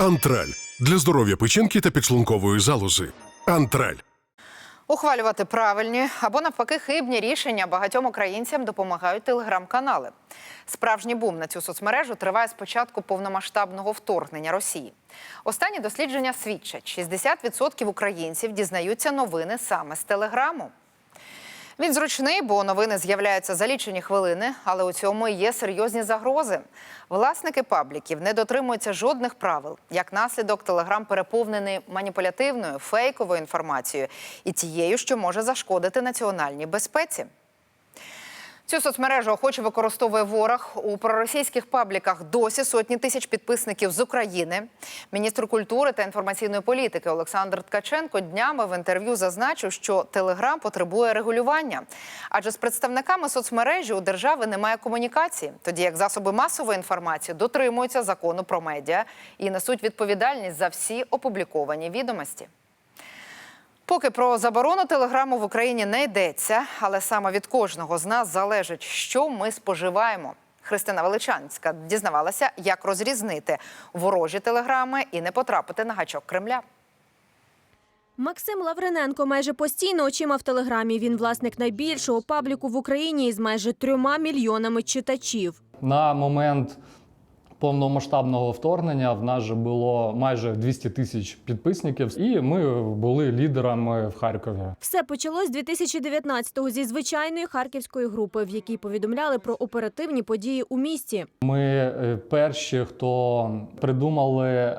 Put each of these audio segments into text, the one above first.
Антраль для здоров'я печінки та підшлункової залози. Антраль. Ухвалювати правильні або навпаки хибні рішення багатьом українцям допомагають телеграм-канали. Справжній бум на цю соцмережу триває з початку повномасштабного вторгнення Росії. Останні дослідження свідчать, 60% українців дізнаються новини саме з телеграму. Він зручний, бо новини з'являються за лічені хвилини, але у цьому є серйозні загрози. Власники пабліків не дотримуються жодних правил. Як наслідок, телеграм переповнений маніпулятивною фейковою інформацією і тією, що може зашкодити національній безпеці. Цю соцмережу охоче використовує ворог. У проросійських пабліках досі сотні тисяч підписників з України. Міністр культури та інформаційної політики Олександр Ткаченко днями в інтерв'ю зазначив, що Телеграм потребує регулювання, адже з представниками соцмережі у держави немає комунікації, тоді як засоби масової інформації дотримуються закону про медіа і несуть відповідальність за всі опубліковані відомості. Поки про заборону телеграму в Україні не йдеться, але саме від кожного з нас залежить, що ми споживаємо. Христина Величанська дізнавалася, як розрізнити ворожі телеграми і не потрапити на гачок Кремля. Максим Лавриненко майже постійно очима в телеграмі. Він власник найбільшого пабліку в Україні із майже трьома мільйонами читачів. На момент повномасштабного вторгнення в нас же було майже 200 тисяч підписників, і ми були лідерами в Харкові. Все почалось 2019-го зі звичайної харківської групи, в якій повідомляли про оперативні події у місті. Ми е, перші, хто придумали е,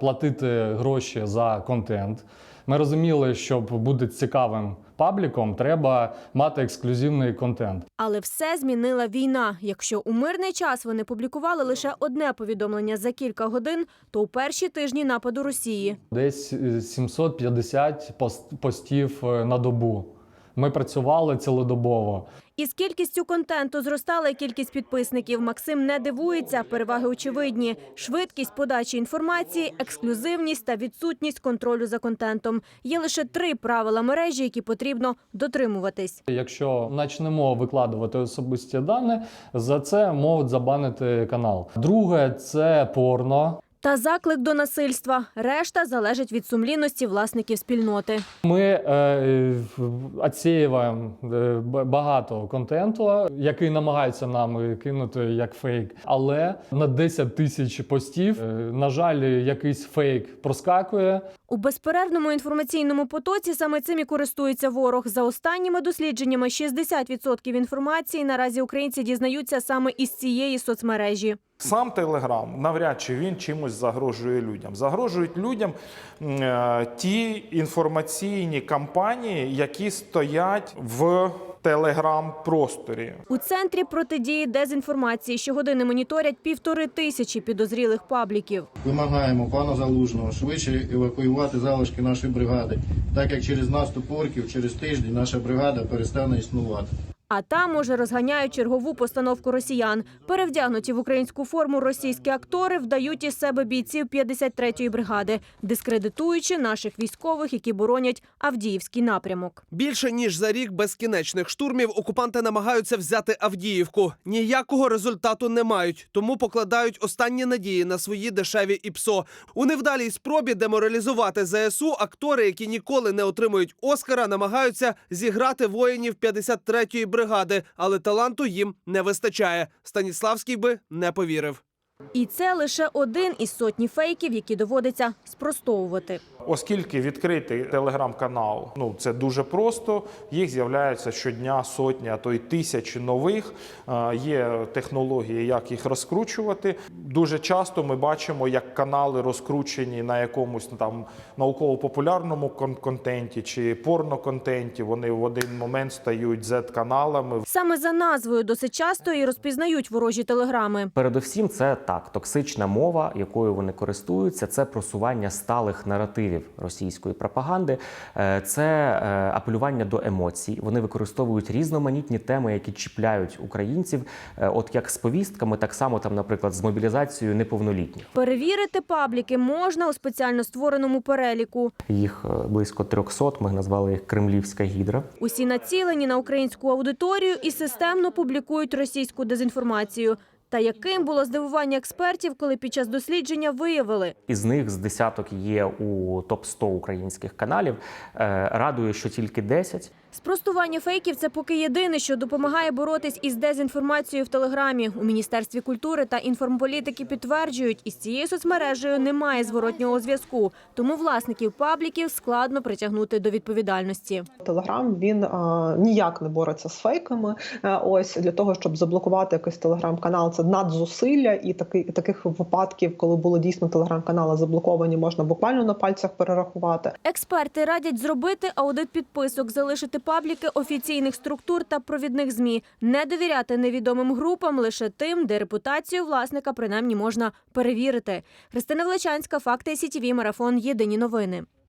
платити гроші за контент. Ми розуміли, щоб бути цікавим пабліком, треба мати ексклюзивний контент. Але все змінила війна. Якщо у мирний час вони публікували лише одне повідомлення за кілька годин, то у перші тижні нападу Росії Десь е, 750 пост- постів е, на добу. Ми працювали цілодобово. Із кількістю контенту зростала й кількість підписників. Максим не дивується. Переваги очевидні: швидкість подачі інформації, ексклюзивність та відсутність контролю за контентом. Є лише три правила мережі, які потрібно дотримуватись. Якщо почнемо викладувати особисті дані, за це можуть забанити канал. Друге це порно. Та заклик до насильства. Решта залежить від сумлінності власників спільноти. Ми е, відсіюємо е, багато контенту, який намагаються нам кинути як фейк. Але на 10 тисяч постів, е, на жаль, якийсь фейк проскакує. У безперервному інформаційному потоці саме цим і користується ворог. За останніми дослідженнями 60% інформації наразі українці дізнаються саме із цієї соцмережі. Сам Телеграм навряд чи він чимось загрожує людям. Загрожують людям е, ті інформаційні кампанії, які стоять в Телеграм-просторі. У центрі протидії дезінформації щогодини моніторять півтори тисячі підозрілих пабліків. Вимагаємо пана Залужного швидше евакуювати залишки нашої бригади, так як через наступ орків через тиждень наша бригада перестане існувати. А там уже розганяють чергову постановку росіян. Перевдягнуті в українську форму російські актори вдають із себе бійців 53-ї бригади, дискредитуючи наших військових, які боронять Авдіївський напрямок. Більше ніж за рік безкінечних штурмів окупанти намагаються взяти Авдіївку. Ніякого результату не мають, тому покладають останні надії на свої дешеві ІПСО. У невдалій спробі деморалізувати ЗСУ актори, які ніколи не отримують Оскара, намагаються зіграти воїнів 53-ї бригади, але таланту їм не вистачає. Станіславський би не повірив. І це лише один із сотні фейків, які доводиться спростовувати. Оскільки відкритий телеграм-канал, ну це дуже просто. Їх з'являється щодня сотні, а то й тисячі нових. Е, Є технології, як їх розкручувати. Дуже часто ми бачимо, як канали розкручені на якомусь там науково-популярному кон- контенті чи порноконтенті. Вони в один момент стають Z-каналами. Саме за назвою досить часто і розпізнають ворожі телеграми. Передусім, це так, токсична мова, якою вони користуються, це просування сталих наративів російської пропаганди, е, це е, апелювання до емоцій. Вони використовують різноманітні теми, які чіпляють українців, е, от як з повістками, так само там, наприклад, з мобілізацією неповнолітніх. Перевірити пабліки можна у спеціально створеному переліку. Їх близько 300, Ми назвали їх Кремлівська гідра. Усі націлені на українську аудиторію і системно публікують російську дезінформацію. Та яким було здивування експертів, коли під час дослідження виявили, Із них з десяток є у топ 100 українських каналів. Е, Радує, що тільки 10. Спростування фейків це поки єдине, що допомагає боротись із дезінформацією в телеграмі. У міністерстві культури та інформполітики підтверджують, із цією соцмережею немає зворотнього зв'язку, тому власників пабліків складно притягнути до відповідальності. Телеграм він а, ніяк не бореться з фейками. Е, Ось для того, щоб заблокувати якийсь телеграм-канал, це надзусилля, і таки, таких випадків, коли були дійсно телеграм-канали заблоковані, можна буквально на пальцях перерахувати. Експерти радять зробити аудит підписок, залишити пабліки офіційних структур та провідних змі, не довіряти невідомим групам лише тим, де репутацію власника принаймні можна перевірити. Христина Влечанська, факти СІТІВІ, марафон. Єдині новини.